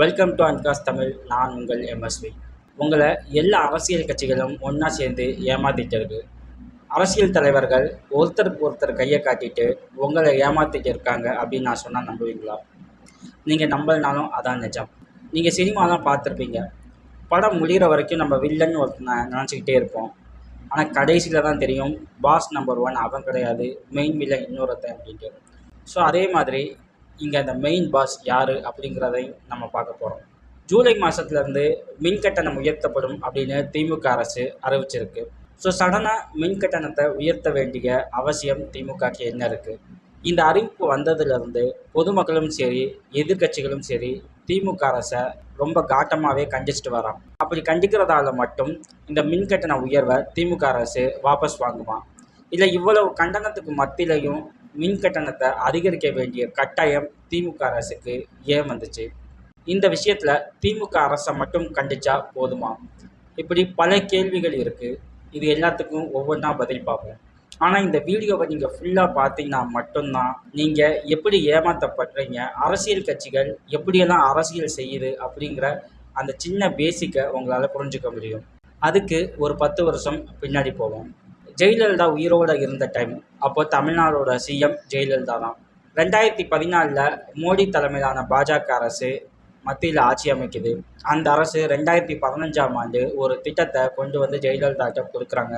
Welcome to அன்காஸ் Tamil நான் உங்கள் MSV உங்களை எல்லா அரசியல் கட்சிகளும் ஒன்றா சேர்ந்து ஏமாத்திட்டு அரசியல் தலைவர்கள் ஒருத்தருக்கு ஒருத்தர் கையை காட்டிட்டு உங்களை ஏமாத்திட்டு இருக்காங்க அப்படின்னு நான் சொன்னால் நம்புவீங்களா? நீங்கள் நம்பலனாலும் அதான் நிஜம். நீங்கள் சினிமாலாம் பார்த்துருப்பீங்க. படம் முடிகிற வரைக்கும் நம்ம வில்லன் ஒருத்தனை நினச்சிக்கிட்டே இருப்போம். ஆனால் கடைசியில் தான் தெரியும் பாஸ் நம்பர் ஒன் அவன் கிடையாது மெயின் வில்லன் இன்னொருத்தன் அப்படின்ட்டு. ஸோ அதே மாதிரி இங்கே அந்த மெயின் பாஸ் யார் அப்படிங்கிறதையும் நம்ம பார்க்க போகிறோம் ஜூலை மாதத்துலேருந்து மின் கட்டணம் உயர்த்தப்படும் அப்படின்னு திமுக அரசு அறிவிச்சிருக்கு. ஸோ சடனாக மின் கட்டணத்தை உயர்த்த வேண்டிய அவசியம் திமுகக்கு என்ன இருக்குது இந்த அறிவிப்பு வந்ததுலேருந்து பொதுமக்களும் சரி எதிர்க்கட்சிகளும் சரி திமுக அரசை ரொம்ப காட்டமாகவே கண்டிச்சிட்டு வரான் அப்படி கண்டிக்கிறதால மட்டும் இந்த மின் கட்டண உயர்வை திமுக அரசு வாபஸ் வாங்குமா? இல்லை இவ்வளவு கண்டனத்துக்கு மத்தியிலையும் மின் கட்டணத்தை அதிகரிக்க வேண்டிய கட்டாயம் திமுக அரசுக்கு ஏன் வந்துச்சு? இந்த விஷயத்தில் திமுக அரசை மட்டும் கண்டிச்சா போதுமா? இப்படி பல கேள்விகள் இருக்குது இது எல்லாத்துக்கும் ஒவ்வொன்றா பதில் பார்ப்போம். ஆனால் இந்த வீடியோவை நீங்கள் ஃபுல்லாக பார்த்தீங்கன்னா மட்டும்தான் நீங்கள் எப்படி ஏமாற்றப்படுறீங்க அரசியல் கட்சிகள் எப்படியெல்லாம் அரசியல் செய்யுது அப்படிங்கிற அந்த சின்ன பேசிக்கை உங்களால் புரிஞ்சுக்க முடியும். அதுக்கு ஒரு பத்து வருஷம் பின்னாடி போவோம். ஜெயலலிதா உயிரோடு இருந்த டைம் அப்போ தமிழ்நாடோட சிஎம் ஜெயலலிதா தான். ரெண்டாயிரத்தி பதினாலில் மோடி தலைமையிலான பாஜக அரசு மத்தியில் ஆட்சி அமைக்குது. அந்த அரசு ரெண்டாயிரத்தி பதினஞ்சாம் ஆண்டு ஒரு திட்டத்தை கொண்டு வந்து ஜெயலலிதாட்ட கொடுக்குறாங்க.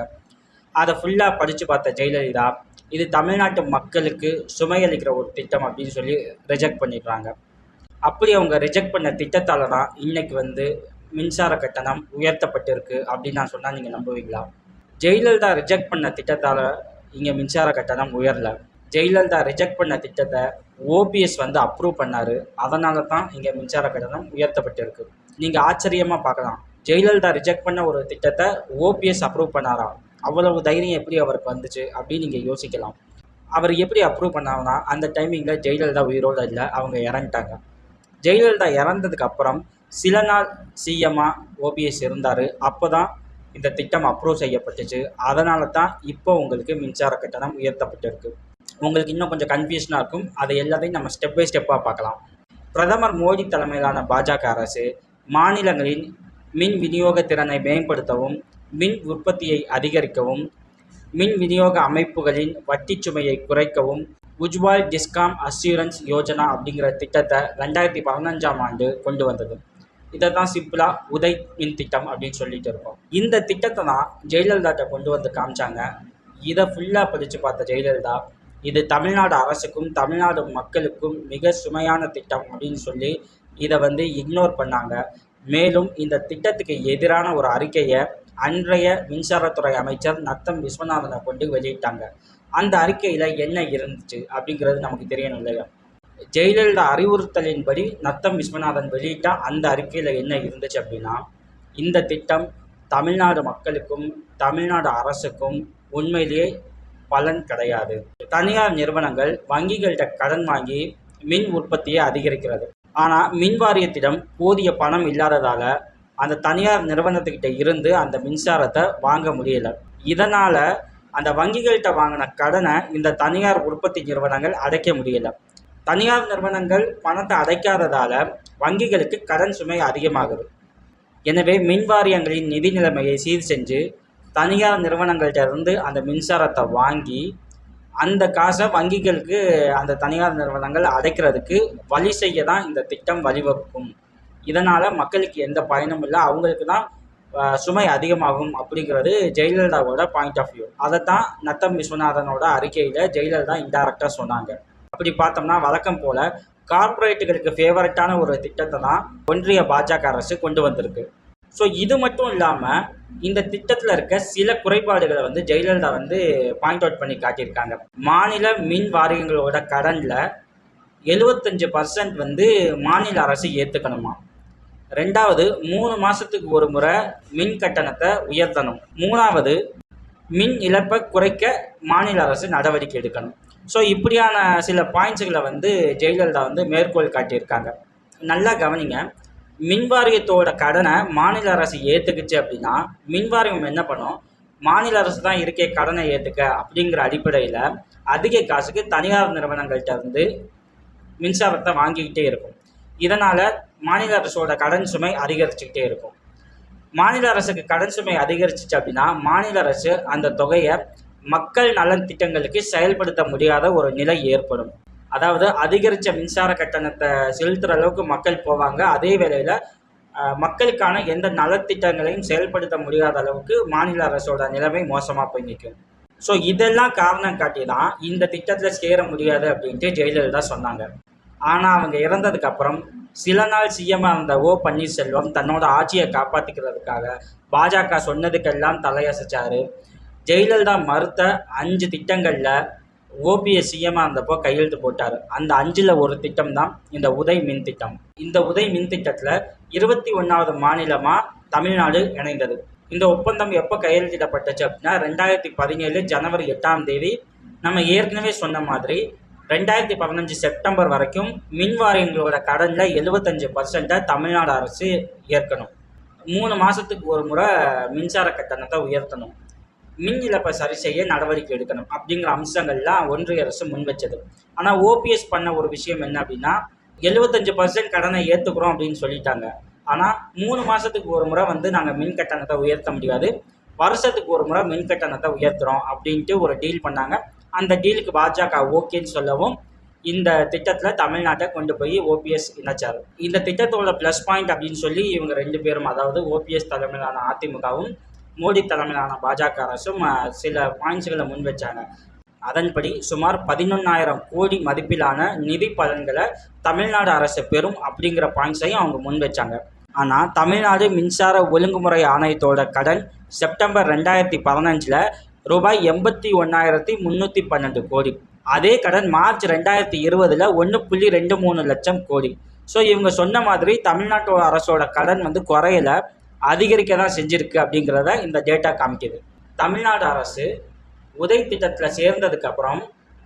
அதை ஃபுல்லாக படித்து பார்த்த ஜெயலலிதா இது தமிழ்நாட்டு மக்களுக்கு சுமையளிக்கிற ஒரு திட்டம் அப்படின்னு சொல்லி ரிஜெக்ட் பண்ணிடுறாங்க. அப்படி அவங்க ரிஜெக்ட் பண்ண திட்டத்தால் தான் இன்றைக்கி வந்து மின்சார கட்டணம் உயர்த்தப்பட்டிருக்கு அப்படின்னு நான் சொன்னால் நீங்கள் நம்புவீங்களா? ஜெயலலிதா ரிஜெக்ட் பண்ண திட்டத்தால் இங்கே மின்சார கட்டணம் உயரல. ஜெயலலிதா ரிஜெக்ட் பண்ண திட்டத்தை ஓபிஎஸ் வந்து அப்ரூவ் பண்ணார். அதனால தான் இங்கே மின்சார கட்டணம் உயர்த்தப்பட்டிருக்கு. நீங்கள் ஆச்சரியமாக பார்க்கலாம். ஜெயலலிதா ரிஜெக்ட் பண்ண ஒரு திட்டத்தை ஓபிஎஸ் அப்ரூவ் பண்ணாரா? அவ்வளவு தைரியம் எப்படி அவருக்கு வந்துச்சு அப்படின்னு நீங்கள் யோசிக்கலாம். அவர் எப்படி அப்ரூவ் பண்ணாங்கன்னா அந்த டைமிங்கில் ஜெயலலிதா உயிரோடு இல்லை அவங்க இறந்துட்டாங்க. ஜெயலலிதா இறந்ததுக்கு அப்புறம் சில நாள் சிஎம்மாக ஓபிஎஸ் இருந்தார். அப்போ தான் இந்த திட்டம் அப்ரூவ் செய்யப்பட்டுச்சு. அதனால தான் இப்போ உங்களுக்கு மின்சார கட்டணம் உயர்த்தப்பட்டிருக்கு. உங்களுக்கு இன்னும் கொஞ்சம் கன்ஃபியூஷனாக இருக்கும். அதை எல்லாத்தையும் நம்ம ஸ்டெப் பை ஸ்டெப்பாக பார்க்கலாம். பிரதமர் மோடி தலைமையிலான பாஜக அரசு மாநிலங்களின் மின் விநியோக திறனை மேம்படுத்தவும் மின் உற்பத்தியை அதிகரிக்கவும் மின் விநியோக அமைப்புகளின் வட்டி சுமையை குறைக்கவும் உஜ்வால் டிஸ்காம் அஸ்யூரன்ஸ் யோஜனா அப்படிங்கிற திட்டத்தை ரெண்டாயிரத்தி பதினஞ்சாம் ஆண்டு கொண்டு வந்தது. இதை தான் சிம்பிளாக உதய் மின் திட்டம் அப்படின்னு சொல்லிட்டு இருக்கோம். இந்த திட்டத்தை தான் ஜெயலலிதாட்ட கொண்டு வந்து காமிச்சாங்க. இதை ஃபுல்லாக படித்து பார்த்த ஜெயலலிதா இது தமிழ்நாடு அரசுக்கும் தமிழ்நாடு மக்களுக்கும் மிக சுமையான திட்டம் அப்படின்னு சொல்லி இதை வந்து இக்னோர் பண்ணாங்க. மேலும் இந்த திட்டத்துக்கு எதிரான ஒரு அறிக்கையை அன்றைய மின்சாரத்துறை அமைச்சர் நத்தம் விஸ்வநாதனை கொண்டு வெளியிட்டாங்க. அந்த அறிக்கையில் என்ன இருந்துச்சு அப்படிங்கிறது நமக்கு தெரியணும் இல்லையா? ஜெயலலிதா அறிவுறுத்தலின்படி நத்தம் விஸ்வநாதன் வெளியிட்ட அந்த அறிக்கையில் என்ன இருந்துச்சு அப்படின்னா இந்த திட்டம் தமிழ்நாடு மக்களுக்கும் தமிழ்நாடு அரசுக்கும் உண்மையிலேயே பலன் கிடையாது. தனியார் நிறுவனங்கள் வங்கிகள்கிட்ட கடன் வாங்கி மின் உற்பத்தியை அதிகரிக்கிறது. ஆனால் மின் வாரியத்திடம் போதிய பணம் இல்லாததால் அந்த தனியார் நிறுவனத்துக்கிட்ட இருந்து அந்த மின்சாரத்தை வாங்க முடியலை. இதனால் அந்த வங்கிகள்கிட்ட வாங்கின கடனை இந்த தனியார் உற்பத்தி நிறுவனங்கள் அடைக்க முடியலை. தனியார் நிறுவனங்கள் பணத்தை அடைக்காததால் வங்கிகளுக்கு கடன் சுமை அதிகமாகுது. எனவே மின் வாரியங்களின் நிதி நிலைமையை சீர் செஞ்சு தனியார் நிறுவனங்கள்ட்ட இருந்து அந்த மின்சாரத்தை வாங்கி அந்த காசை வங்கிகளுக்கு அந்த தனியார் நிறுவனங்கள் அடைக்கிறதுக்கு வழி செய்ய தான் இந்த திட்டம் வழிவகுக்கும். இதனால் மக்களுக்கு எந்த பயனும் இல்லை. அவங்களுக்கு தான் சுமை அதிகமாகும் அப்படிங்கிறது ஜெயலலிதாவோட பாயிண்ட் ஆஃப் வியூ அதை தான் நத்தம் விஸ்வநாதனோட அறிக்கையில் ஜெயலலிதா இன்டைரக்டாக சொன்னாங்க. அப்படி பார்த்தோம்னா வழக்கம் போல் கார்ப்பரேட்டுகளுக்கு ஃபேவரட்டான ஒரு திட்டத்தை தான் ஒன்றிய பாஜக அரசு கொண்டு வந்திருக்கு. ஸோ இது மட்டும் இல்லாமல் இந்த திட்டத்தில் இருக்க சில குறைபாடுகளை வந்து ஜெயலலிதா வந்து பாயிண்ட் அவுட் பண்ணி காட்டியிருக்காங்க. மாநில மின் வாரியங்களோட கடனில் எழுபத்தஞ்சு பர்சன்ட் வந்து மாநில அரசு ஏற்றுக்கணுமா ரெண்டாவது மூணு மாதத்துக்கு ஒரு முறை மின் கட்டணத்தை உயர்த்தணும். மூணாவது மின் இழப்பை குறைக்க மாநில அரசு நடவடிக்கை எடுக்கணும். ஸோ இப்படியான சில பாயிண்ட்ஸுகளை வந்து ஜெயலலிதா வந்து மேற்கோள் காட்டியிருக்காங்க. நல்லா கவனிங்க. மின் வாரியத்தோட கடனை மாநில அரசு ஏற்றுக்குச்சு அப்படின்னா மின் வாரியம் என்ன பண்ணும்? மாநில அரசு தான் இருக்கே கடனை ஏற்றுக்க அப்படிங்கிற அடிப்படையில் அதிக காசுக்கு தனியார் நிறுவனங்கள்கிட்ட இருந்து மின்சாரத்தை வாங்கிக்கிட்டே இருக்கும். இதனால் மாநில அரசோட கடன் சுமை அதிகரிச்சுக்கிட்டே இருக்கும். மாநில அரசுக்கு கடன் சுமை அதிகரிச்சிச்சு அப்படின்னா மாநில அரசு அந்த தொகையை மக்கள் நலன் திட்டங்களுக்கு செயல்படுத்த முடியாத ஒரு நிலை ஏற்படும். அதாவது அதிகரித்த மின்சார கட்டணத்தை செலுத்துகிற அளவுக்கு மக்கள் போவாங்க. அதே வேளையில் மக்களுக்கான எந்த நலத்திட்டங்களையும் செயல்படுத்த முடியாத அளவுக்கு மாநில அரசோட நிலைமை மோசமாக போய் நிற்கும் ஸோ இதெல்லாம் காரணம் காட்டி தான் இந்த திட்டத்தில் சேர முடியாது அப்படின்ட்டு ஜெயலலிதா சொன்னாங்க. ஆனால் அவங்க இறந்ததுக்கப்புறம் சில நாள் சிஎம்மாக இருந்த ஓ பன்னீர்செல்வம் தன்னோட ஆட்சியை காப்பாற்றிக்கிறதுக்காக பாஜக சொன்னதுக்கெல்லாம் தலையசைச்சாரு. ஜெயலலிதா மறுத்த அஞ்சு திட்டங்களில் ஓபிஎஸ் சிஎம்மாக இருந்தப்போ கையெழுத்து போட்டார். அந்த அஞ்சில் ஒரு திட்டம் தான் இந்த உதய் மின் திட்டம். இந்த உதய் மின் திட்டத்தில் இருபத்தி ஒன்றாவது மாநிலமாக தமிழ்நாடு இணைந்தது. இந்த ஒப்பந்தம் எப்போ கையெழுத்திடப்பட்டுச்சு அப்படின்னா ரெண்டாயிரத்தி பதினேழு ஜனவரி எட்டாம் தேதி. நம்ம ஏற்கனவே சொன்ன மாதிரி ரெண்டாயிரத்தி பதினஞ்சு செப்டம்பர் வரைக்கும் மின் வாரியங்களோட கடனில் எழுபத்தஞ்சு பர்சண்ட்டை தமிழ்நாடு அரசு ஏற்கணும். மூணு மாதத்துக்கு ஒரு முறை மின்சார கட்டணத்தை உயர்த்தணும். மின் இழப்பை சரி செய்ய நடவடிக்கை எடுக்கணும் அப்படிங்கிற அம்சங்கள்லாம் ஒன்றிய அரசு முன்வச்சது ஆனால் ஓபிஎஸ் பண்ண ஒரு விஷயம் என்ன அப்படின்னா எழுபத்தஞ்சு பர்சன்ட் கடனை ஏற்றுக்குறோம் அப்படின்னு சொல்லிட்டாங்க. ஆனால் மூணு மாதத்துக்கு ஒரு முறை வந்து நாங்கள் மின் கட்டணத்தை உயர்த்த முடியாது. வருஷத்துக்கு ஒரு முறை மின் கட்டணத்தை உயர்த்துறோம் அப்படின்ட்டு ஒரு டீல் பண்ணாங்க. அந்த டீலுக்கு பாஜக ஓகேன்னு சொல்லவும் இந்த திட்டத்தில் தமிழ்நாட்டை கொண்டு போய் ஓபிஎஸ் இணைச்சார். இந்த திட்டத்தோட ப்ளஸ் பாயிண்ட் அப்படின்னு சொல்லி இவங்க ரெண்டு பேரும் அதாவது ஓபிஎஸ் தலைமையிலான அதிமுகவும் மோடி தலைமையிலான பாஜக அரசும் சில பாயிண்ட்ஸுகளை முன்வைச்சாங்க அதன்படி சுமார் பதினொன்றாயிரம் கோடி மதிப்பிலான நிதி பலன்களை தமிழ்நாடு அரசு பெறும் அப்படிங்கிற பாயிண்ட்ஸையும் அவங்க முன் வச்சாங்க. ஆனால் தமிழ்நாடு மின்சார ஒழுங்குமுறை ஆணையத்தோட கடன் செப்டம்பர் ரெண்டாயிரத்தி பதினஞ்சில் ரூபாய் எண்பத்தி ஒன்றாயிரத்தி முந்நூற்றி பன்னெண்டு கோடி. அதே கடன் மார்ச் ரெண்டாயிரத்தி இருபதில் ஒன்று புள்ளி ரெண்டு மூணு லட்சம் கோடி. ஸோ இவங்க சொன்ன மாதிரி தமிழ்நாட்டோட அரசோட கடன் வந்து குறையல. அதிகரிக்க தான் செஞ்சிருக்கு அப்படிங்கிறத இந்த டேட்டா காமிக்குது. தமிழ்நாடு அரசு உதய் திட்டத்தில் சேர்ந்ததுக்கப்புறம்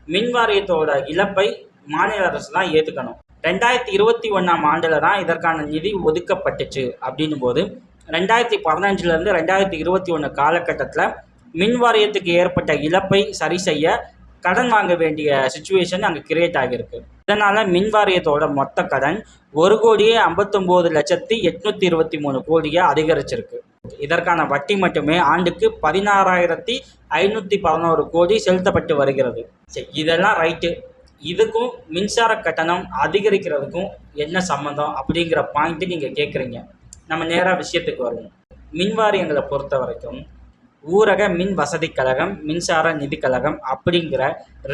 மின் வாரியத்தோட இழப்பை மாநில அரசு தான் ஏற்றுக்கணும் ரெண்டாயிரத்தி இருபத்தி ஒன்றாம் ஆண்டில் தான் இதற்கான நிதி ஒதுக்கப்பட்டுச்சு அப்படின்னும் போது ரெண்டாயிரத்தி பதினஞ்சுலேருந்து ரெண்டாயிரத்தி இருபத்தி ஒன்று காலகட்டத்தில் மின் வாரியத்துக்கு ஏற்பட்ட இழப்பை சரி செய்ய கடன் வாங்க வேண்டிய சுச்சுவேஷன் அங்கே கிரியேட் ஆகியிருக்கு. இதனால் மின் வாரியத்தோட மொத்த கடன் ஒரு கோடியே ஐம்பத்தொம்போது லட்சத்தி எட்நூற்றி இருபத்தி மூணு கோடியை அதிகரிச்சிருக்கு. இதற்கான வட்டி மட்டுமே ஆண்டுக்கு பதினாறாயிரத்தி ஐநூற்றி பதினோரு கோடி செலுத்தப்பட்டு வருகிறது. சரி இதெல்லாம் ரைட்டு. இதுக்கும் மின்சார கட்டணம் அதிகரிக்கிறதுக்கும் என்ன சம்மந்தம் அப்படிங்கிற பாயிண்ட்டு நீங்கள் கேட்குறீங்க நம்ம நேராக விஷயத்துக்கு வருவோம். மின் வாரியங்களை பொறுத்த வரைக்கும் ஊரக மின் வசதி கழகம் மின்சார நிதி கழகம் அப்படிங்கிற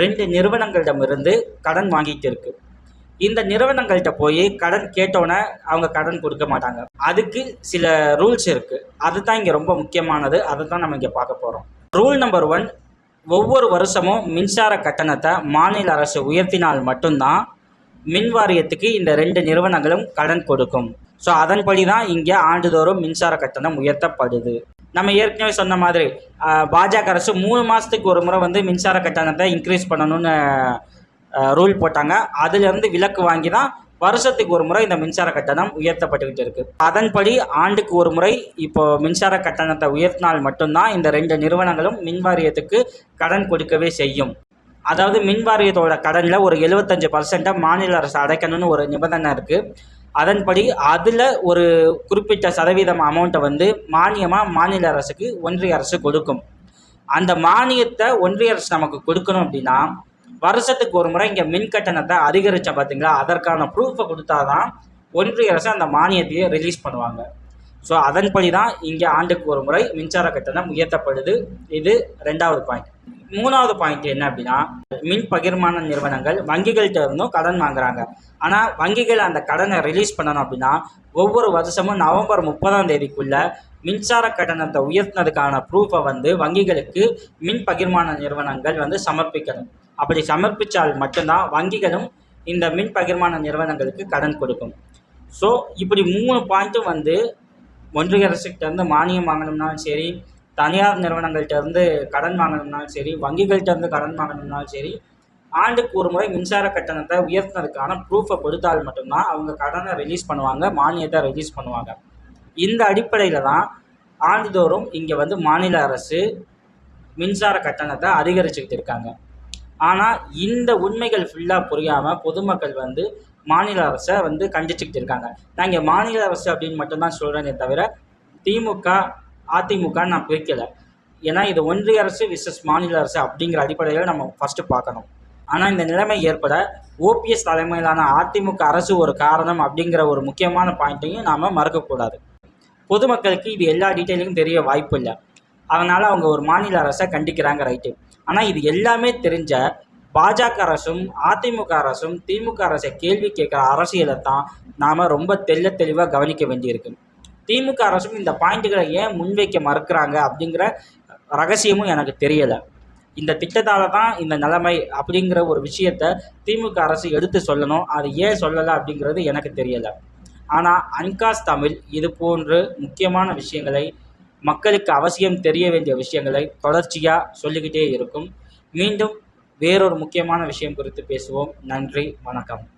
ரெண்டு நிறுவனங்களிடமிருந்து கடன் வாங்கிட்டு இருக்கு. இந்த நிறுவனங்கள்கிட்ட போய் கடன் கேட்டோன்னே அவங்க கடன் கொடுக்க மாட்டாங்க. அதுக்கு சில ரூல்ஸ் இருக்குது அதுதான் இங்கே ரொம்ப முக்கியமானது. அதை தான் நம்ம இங்கே பார்க்க போகிறோம் ரூல் நம்பர் ஒன் ஒவ்வொரு வருஷமும் மின்சார கட்டணத்தை மாநில அரசு உயர்த்தினால் மட்டும்தான் மின் வாரியத்துக்கு இந்த ரெண்டு நிறுவனங்களும் கடன் கொடுக்கும். ஸோ அதன்படி தான் இங்கே ஆண்டுதோறும் மின்சார கட்டணம் உயர்த்தப்படுது. நம்ம ஏற்கனவே சொன்ன மாதிரி பாஜக அரசு மூணு மாதத்துக்கு ஒரு முறை வந்து மின்சார கட்டணத்தை இன்க்ரீஸ் பண்ணணும்னு ரூல் போட்டாங்க. அதுலேருந்து விலக்கு வாங்கி தான் வருஷத்துக்கு ஒரு முறை இந்த மின்சார கட்டணம் உயர்த்தப்பட்டுக்கிட்டு இருக்கு. அதன்படி ஆண்டுக்கு ஒரு முறை இப்போ மின்சார கட்டணத்தை உயர்த்தினால் மட்டும்தான் இந்த ரெண்டு நிறுவனங்களும் மின் வாரியத்துக்கு கடன் கொடுக்கவே செய்யும். அதாவது மின் வாரியத்தோட கடனில் ஒரு எழுபத்தஞ்சு பர்சன்ட்டை மாநில அரசு அடைக்கணும்னு ஒரு நிபந்தனை இருக்குது அதன்படி அதில் ஒரு குறிப்பிட்ட சதவீதம் அமௌண்ட்டை வந்து மானியமாக மாநில அரசுக்கு ஒன்றிய அரசு கொடுக்கும். அந்த மானியத்தை ஒன்றிய அரசு நமக்கு கொடுக்கணும் அப்படின்னா வருஷத்துக்கு ஒரு முறை இங்கே மின் கட்டணத்தை அதிகரித்த பார்த்தீங்களா அதற்கான ப்ரூஃபை கொடுத்தா தான் ஒன்றிய அரசு அந்த மானியத்தையே ரிலீஸ் பண்ணுவாங்க. ஸோ அதன்படி தான் இங்கே ஆண்டுக்கு ஒரு முறை மின்சார கட்டணம் உயர்த்தப்படுது. இது ரெண்டாவது பாயிண்ட் மூணாவது பாயிண்ட் என்ன அப்படின்னா மின் பகிர்மான நிறுவனங்கள் வங்கிகள்கிட்ட இருந்தும் கடன் வாங்குறாங்க. ஆனால் வங்கிகள் அந்த கடனை ரிலீஸ் பண்ணணும் அப்படின்னா ஒவ்வொரு வருஷமும் நவம்பர் முப்பதாம் தேதிக்குள்ள மின்சார கட்டணத்தை உயர்த்தினதுக்கான ப்ரூஃபை வந்து வங்கிகளுக்கு மின் பகிர்மான நிறுவனங்கள் வந்து சமர்ப்பிக்கணும். அப்படி சமர்ப்பித்தால் மட்டும்தான் வங்கிகளும் இந்த மின் பகிர்மான நிறுவனங்களுக்கு கடன் கொடுக்கும். ஸோ இப்படி மூணு பாயிண்ட்டும் வந்து ஒன்றிய அரசுகிட்ட இருந்து மானியம் வாங்கணும்னாலும் சரி தனியார் நிறுவனங்கள்ட்ட இருந்து கடன் வாங்கணும்னாலும் சரி வங்கிகள்கிட்ட இருந்து கடன் வாங்கணும்னாலும் சரி ஆண்டுக்கு ஒரு முறை மின்சார கட்டணத்தை உயர்த்தினதுக்கான ப்ரூஃபை கொடுத்தால் மட்டும்தான் அவங்க கடனை ரிலீஸ் பண்ணுவாங்க மானியத்தை ரிலீஸ் பண்ணுவாங்க. இந்த அடிப்படையில் தான் ஆண்டுதோறும் இங்கே வந்து மாநில அரசு மின்சார கட்டணத்தை அதிகரிச்சுக்கிட்டு இருக்காங்க. ஆனால் இந்த உண்மைகள் ஃபுல்லாக புரியாமல் பொதுமக்கள் வந்து மாநில அரசை வந்து கண்டிச்சுக்கிட்டு இருக்காங்க. நான் இங்கே மாநில அரசு அப்படின்னு மட்டும்தான் சொல்கிறேனே தவிர திமுக அதிமுக நான் பிரிக்கலை. ஏன்னா இது ஒன்றிய அரசு விசஸ் மாநில அரசு அப்படிங்கிற அடிப்படையில் நம்ம ஃபஸ்ட்டு பார்க்கணும். ஆனால் இந்த நிலைமை ஏற்பட ஓபிஎஸ் தலைமையிலான அதிமுக அரசு ஒரு காரணம் அப்படிங்கிற ஒரு முக்கியமான பாயிண்ட்டையும் நாம் மறக்கக்கூடாது. பொதுமக்களுக்கு இது எல்லா டீட்டெயிலும் தெரிய வாய்ப்பு இல்லை அதனால் அவங்க ஒரு மாநில அரசை கண்டிக்கிறாங்க ரைட்டு ஆனால் இது எல்லாமே தெரிஞ்ச பாஜக அரசும் அதிமுக அரசும் திமுக அரசை கேள்வி கேட்குற அரசியலை தான் நாம் ரொம்ப தெள்ள தெளிவாக கவனிக்க வேண்டியிருக்கு. திமுக அரசும் இந்த பாயிண்ட்டுகளை ஏன் முன்வைக்க மறுக்கிறாங்க அப்படிங்கிற ரகசியமும் எனக்கு தெரியலை. இந்த திட்டத்தால் தான் இந்த நிலைமை அப்படிங்கிற ஒரு விஷயத்த திமுக அரசு எடுத்து சொல்லணும். அது ஏன் சொல்லலை அப்படிங்கிறது எனக்கு தெரியலை. ஆனால் அன்காஸ் தமிழ் இது போன்று முக்கியமான விஷயங்களை மக்களுக்கு அவசியம் தெரிய வேண்டிய விஷயங்களை தொடர்ச்சியாக சொல்லிக்கிட்டே இருக்கும். மீண்டும் வேறொரு முக்கியமான விஷயம் குறித்து பேசுவோம். நன்றி வணக்கம்.